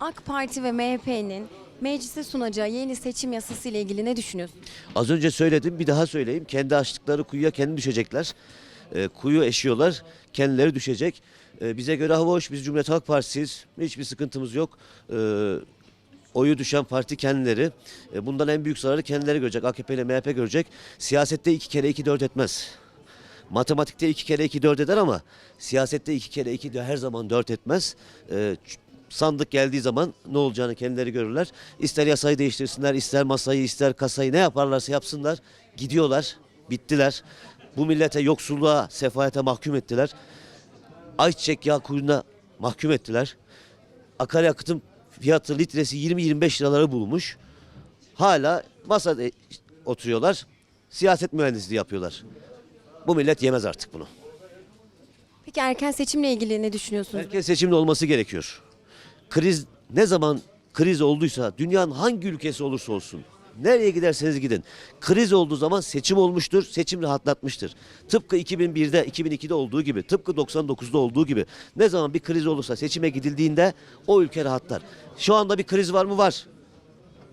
AK Parti ve MHP'nin meclise sunacağı yeni seçim yasası ile ilgili ne düşünüyorsunuz? Az önce söyledim bir daha söyleyeyim. Kendi açtıkları kuyuya kendi düşecekler. Ee, kuyu eşiyorlar. Kendileri düşecek. Ee, bize göre hava hoş. Biz Cumhuriyet Halk Partisi'yiz. Hiçbir sıkıntımız yok. Ee, oyu düşen parti kendileri. Ee, bundan en büyük zararı kendileri görecek. AKP ile MHP görecek. Siyasette iki kere iki dört etmez. Matematikte iki kere iki dört eder ama siyasette iki kere iki her zaman dört etmez. Ç- sandık geldiği zaman ne olacağını kendileri görürler. İster yasayı değiştirsinler, ister masayı, ister kasayı ne yaparlarsa yapsınlar. Gidiyorlar, bittiler. Bu millete yoksulluğa, sefalete mahkum ettiler. Ayçiçek yağı kuyruğuna mahkum ettiler. Akaryakıtın fiyatı litresi 20-25 liraları bulmuş. Hala masada oturuyorlar. Siyaset mühendisliği yapıyorlar. Bu millet yemez artık bunu. Peki erken seçimle ilgili ne düşünüyorsunuz? Erken seçimde olması gerekiyor. Kriz ne zaman kriz olduysa dünyanın hangi ülkesi olursa olsun nereye giderseniz gidin. Kriz olduğu zaman seçim olmuştur, seçim rahatlatmıştır. Tıpkı 2001'de, 2002'de olduğu gibi, tıpkı 99'da olduğu gibi ne zaman bir kriz olursa seçime gidildiğinde o ülke rahatlar. Şu anda bir kriz var mı? Var.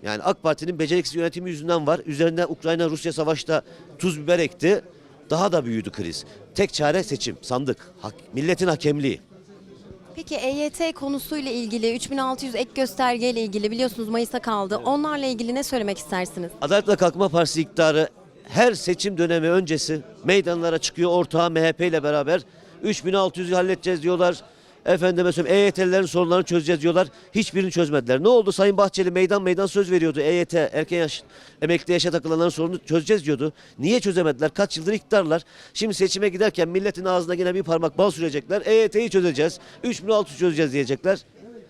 Yani AK Parti'nin beceriksiz yönetimi yüzünden var. Üzerine Ukrayna-Rusya savaşta tuz biber ekti. Daha da büyüdü kriz. Tek çare seçim, sandık, hak, milletin hakemliği. Peki EYT konusuyla ilgili 3600 ek gösterge ile ilgili biliyorsunuz Mayıs'a kaldı. Onlarla ilgili ne söylemek istersiniz? Adalet ve Kalkınma Partisi iktidarı her seçim dönemi öncesi meydanlara çıkıyor ortağı MHP ile beraber 3600'ü halledeceğiz diyorlar. Efendime söyleyeyim EYT'lilerin sorunlarını çözeceğiz diyorlar. Hiçbirini çözmediler. Ne oldu? Sayın Bahçeli meydan meydan söz veriyordu. EYT, erken yaş, emekli yaşa takılanların sorununu çözeceğiz diyordu. Niye çözemediler? Kaç yıldır iktidarlar. Şimdi seçime giderken milletin ağzına yine bir parmak bal sürecekler. EYT'yi çözeceğiz. 3600 çözeceğiz diyecekler.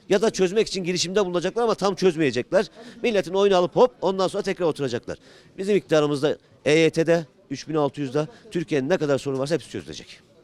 Ya da çözmek için girişimde bulunacaklar ama tam çözmeyecekler. Milletin oyunu alıp hop ondan sonra tekrar oturacaklar. Bizim iktidarımızda EYT'de 3600'da Türkiye'nin ne kadar sorunu varsa hepsi çözülecek.